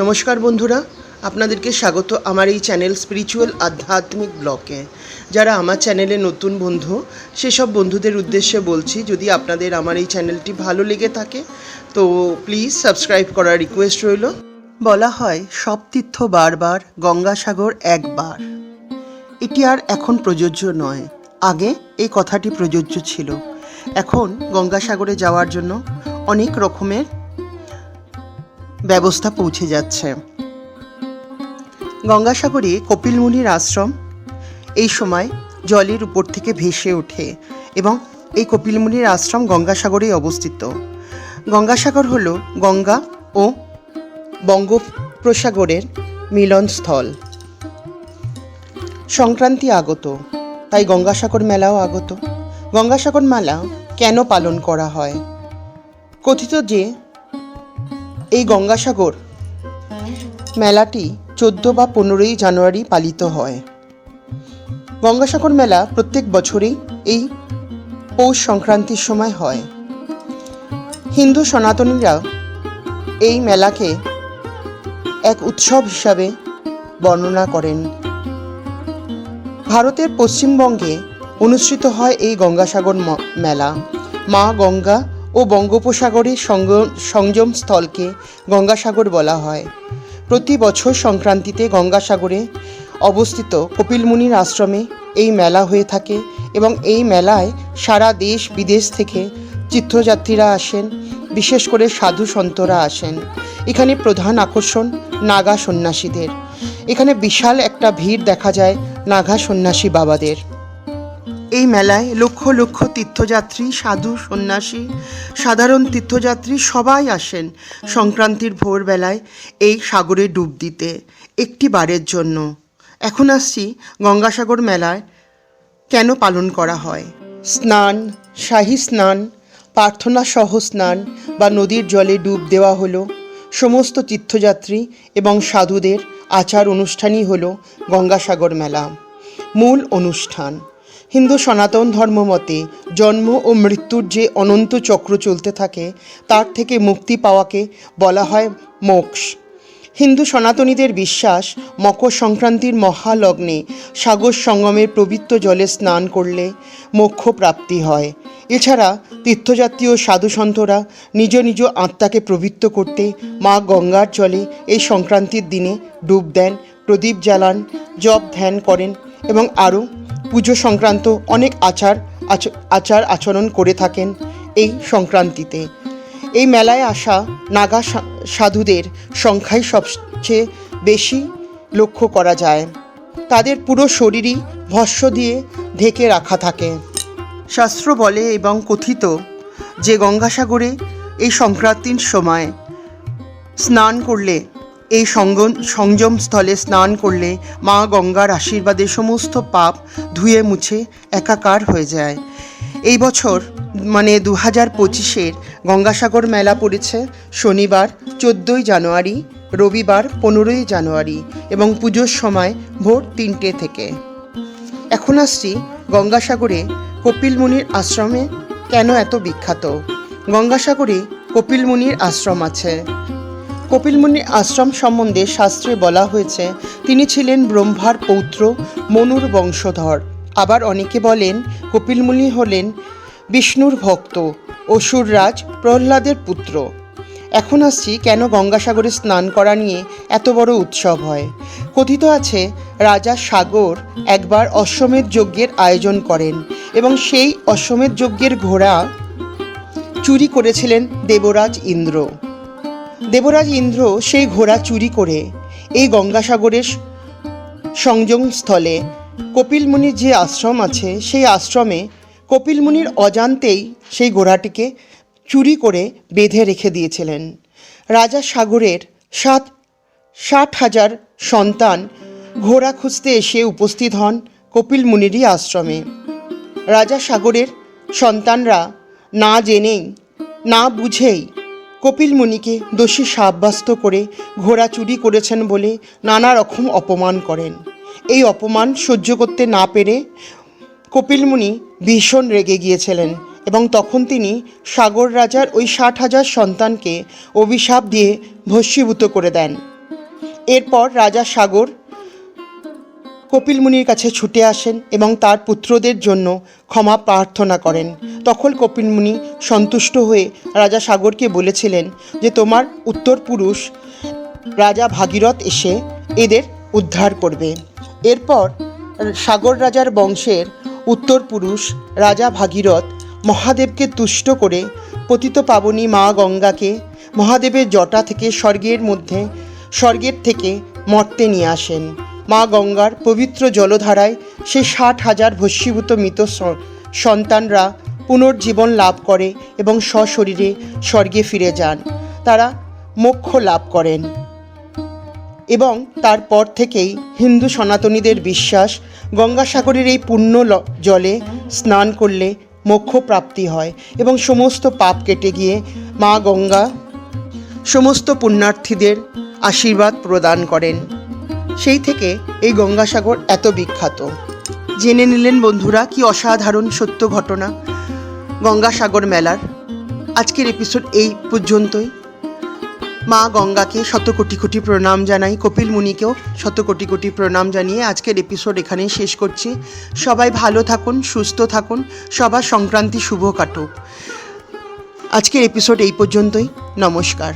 নমস্কার বন্ধুরা, আপনাদেরকে স্বাগত আমার এই চ্যানেল স্পিরিচুয়াল আধ্যাত্মিক ব্লকে। যারা আমার চ্যানেলে নতুন বন্ধু, সেসব বন্ধুদের উদ্দেশ্যে বলছি, যদি আপনাদের আমার এই চ্যানেলটি ভালো লেগে থাকে, তো প্লিজ সাবস্ক্রাইব করার রিকোয়েস্ট রইল। বলা হয়, সব তীর্থ বারবার, গঙ্গাসাগর একবার। এটি আর এখন প্রযোজ্য নয়। আগে এই কথাটি প্রযোজ্য ছিল। এখন গঙ্গাসাগরে যাওয়ার জন্য অনেক রকমের ব্যবস্থা পৌঁছে যাচ্ছে। গঙ্গাসাগরে কপিল মুনির আশ্রম এই সময় জলের উপর থেকে ভেসে ওঠে এবং এই কপিল মুনির আশ্রম গঙ্গাসাগরে অবস্থিত। গঙ্গাসাগর হল গঙ্গা ও বঙ্গোপসাগরের মিলনস্থল। সংক্রান্তি আগত, তাই গঙ্গাসাগর মেলাও আগত। গঙ্গাসাগর মেলা কেন পালন করা হয়? কথিত যে এই গঙ্গাসাগর মেলাটি চোদ্দ বা পনেরোই জানুয়ারি পালিত হয়। গঙ্গাসাগর মেলা প্রত্যেক বছরেই এই পৌষ সংক্রান্তির সময় হয়। হিন্দু সনাতনীরা এই মেলাকে এক উৎসব হিসাবে বর্ণনা করেন। ভারতের পশ্চিমবঙ্গে অনুষ্ঠিত হয় এই গঙ্গাসাগর মেলা। মা গঙ্গা ও বঙ্গোপসাগরের সঙ্গ- সংযম স্থলকে গঙ্গাসাগর বলা হয়। প্রতি বছর সংক্রান্তিতে গঙ্গাসাগরে অবস্থিত কপিলমুনির আশ্রমে এই মেলা হয়ে থাকে এবং এই মেলায় সারা দেশ বিদেশ থেকে চিত্রযাত্রীরা আসেন, বিশেষ করে সাধু সন্তরা আসেন। এখানে প্রধান আকর্ষণ নাগা সন্ন্যাসীদের। এখানে বিশাল একটা ভিড় দেখা যায় নাগা সন্ন্যাসী বাবাদের। এই মেলায় লক্ষ লক্ষ তীর্থযাত্রী, সাধু, সন্ন্যাসী, সাধারণ তীর্থযাত্রী সবাই আসেন সংক্রান্তির ভোরবেলায় এই সাগরে ডুব দিতে একটি বারের জন্য। এখন আসছি গঙ্গাসাগর মেলায় কেন পালন করা হয়। স্নান, শাহী স্নান, প্রার্থনা সহ স্নান বা নদীর জলে ডুব দেওয়া হলো। সমস্ত তীর্থযাত্রী এবং সাধুদের আচার অনুষ্ঠানই হলো গঙ্গাসাগর মেলা। মূল অনুষ্ঠান। হিন্দু সনাতন ধর্ম মতে জন্ম ও মৃত্যুর যে অনন্ত চক্র চলতে থাকে, তার থেকে মুক্তি পাওয়াকে বলা হয় মোক্ষ। হিন্দু সনাতনীদের বিশ্বাস, মকর সংক্রান্তির মহালগ্নে সাগর সঙ্গমের পবিত্র জলে স্নান করলে মোক্ষ প্রাপ্তি হয়। এছাড়া তীর্থযাত্রী ও সাধুসন্তরা নিজ নিজ আত্মাকে প্রবৃত্ত করতে মা গঙ্গার জলে এই সংক্রান্তির দিনে ডুব দেন, প্রদীপ জ্বালান, জপ ধ্যান করেন এবং আরও পুজো সংক্রান্ত অনেক আচার আচ- আচার আচরণ করে থাকেন এই সংক্রান্তিতে। এই মেলায় আসা নাগা সাধুদের সংখ্যাই সবচেয়ে বেশি লক্ষ্য করা যায়। তাদের পুরো শরীরই ভস্য দিয়ে ঢেকে রাখা থাকে। শাস্ত্র বলে এবং কথিত যে গঙ্গাসাগরে এই সংক্রান্তির সময় স্নান করলে এই সংযম স্থলে স্নান করলে মা গঙ্গার আশীর্বাদে সমস্ত পাপ ধুয়ে মুছে একাকার হয়ে যায়। এই বছর মানে দু হাজার পঁচিশের গঙ্গাসাগর মেলা পড়েছে শনিবার, চোদ্দোই জানুয়ারি, রবিবার পনেরোই জানুয়ারি এবং পুজোর সময় ভোর তিনটে থেকে। এখন আসছি গঙ্গাসাগরে কপিল মুনির আশ্রমে। কেন এত বিখ্যাত? গঙ্গাসাগরে কপিল মুনির আশ্রম আছে। কপিল মুনির আশ্রম সম্বন্ধে শাস্ত্রে বলা হয়েছে, তিনি ছিলেন ব্রহ্মার পৌত্র মনুর বংশধর। আবার অনেকে বলেন কপিল মুনি হলেন বিষ্ণুর ভক্ত অসুররাজ প্রহ্লাদের পুত্র। এখন আসছি কেন গঙ্গাসাগরে স্নান করা নিয়ে এত বড় উৎসব হয়। কথিত আছে, রাজা সাগর একবার অশ্বমেধ যজ্ঞের আয়োজন করেন এবং সেই অশ্বমেধ যজ্ঞের ঘোড়া চুরি করেছিলেন দেবরাজ ইন্দ্র। দেবরাজ ইন্দ্র সেই ঘোড়া চুরি করে এই গঙ্গাসাগরের সংযম স্থলে কপিল মুনির যে আশ্রম আছে, সেই আশ্রমে কপিল মুনির অজান্তেই সেই ঘোড়াটিকে চুরি করে বেঁধে রেখে দিয়েছিলেন। রাজা সাগরের সাত, ষাট হাজার সন্তান ঘোড়া খুঁজতে এসে উপস্থিত হন কপিল মুনিরই আশ্রমে। রাজা সাগরের সন্তানরা না জেনেই, না বুঝেই কপিল মুনিকে দোষী সাব্যস্ত করে ঘোড়া চুরি করেছেন বলে নানা রকম অপমান করেন। এই অপমান সহ্য করতে না পেরে কপিল মুনি ভীষণ রেগে গিয়েছিলেন এবং তখন তিনি সাগর রাজার ওই ষাট হাজার সন্তানকে অভিশাপ দিয়ে ভস্মীভূত করে দেন। এরপর রাজা সাগর কপিল মুনির কাছে ছুটে আসেন এবং তার পুত্রদের জন্য ক্ষমা প্রার্থনা করেন। তখন কপিল মুনি সন্তুষ্ট হয়ে রাজা সাগরকে বলেছিলেন যে, তোমার উত্তর পুরুষ রাজা ভাগীরথ এসে এদের উদ্ধার করবে। এরপর সাগর রাজার বংশের উত্তর পুরুষ রাজা ভাগীরথ মহাদেবকে তুষ্ট করে পতিত পাবনী মা গঙ্গাকে মহাদেবের জটা থেকে স্বর্গের মধ্যে, স্বর্গের থেকে মর্তে নিয়ে আসেন। মা গঙ্গার পবিত্র জলধারায় সেই ষাট হাজার ভস্মীভূত মৃত স- সন্তানরা পুনর্জীবন লাভ করে এবং সশরীরে স্বর্গে ফিরে যান। তারা মোক্ষ লাভ করেন। এবং তারপর থেকেই হিন্দু সনাতনীদের বিশ্বাস, গঙ্গাসাগরের এই পুণ্য জলে স্নান করলে মোক্ষ প্রাপ্তি হয় এবং সমস্ত পাপ কেটে গিয়ে মা গঙ্গা সমস্ত পুণ্যার্থীদের আশীর্বাদ প্রদান করেন। সেই থেকে এই গঙ্গাসাগর এত বিখ্যাত। জেনে নিলেন বন্ধুরা কি অসাধারণ সত্য ঘটনা, গঙ্গাসাগর মেলার। আজকের এপিসোড এই পর্যন্তই। মা গঙ্গাকে শত কোটি কোটি প্রণাম জানাই, কপিল মুনিকেও শত কোটি কোটি প্রণাম জানিয়ে আজকের এপিসোড এখানেই শেষ করছি। সবাই ভালো থাকুন, সুস্থ থাকুন, সবার সংক্রান্তি শুভ কাটুক। আজকের এপিসোড এই পর্যন্তই, নমস্কার।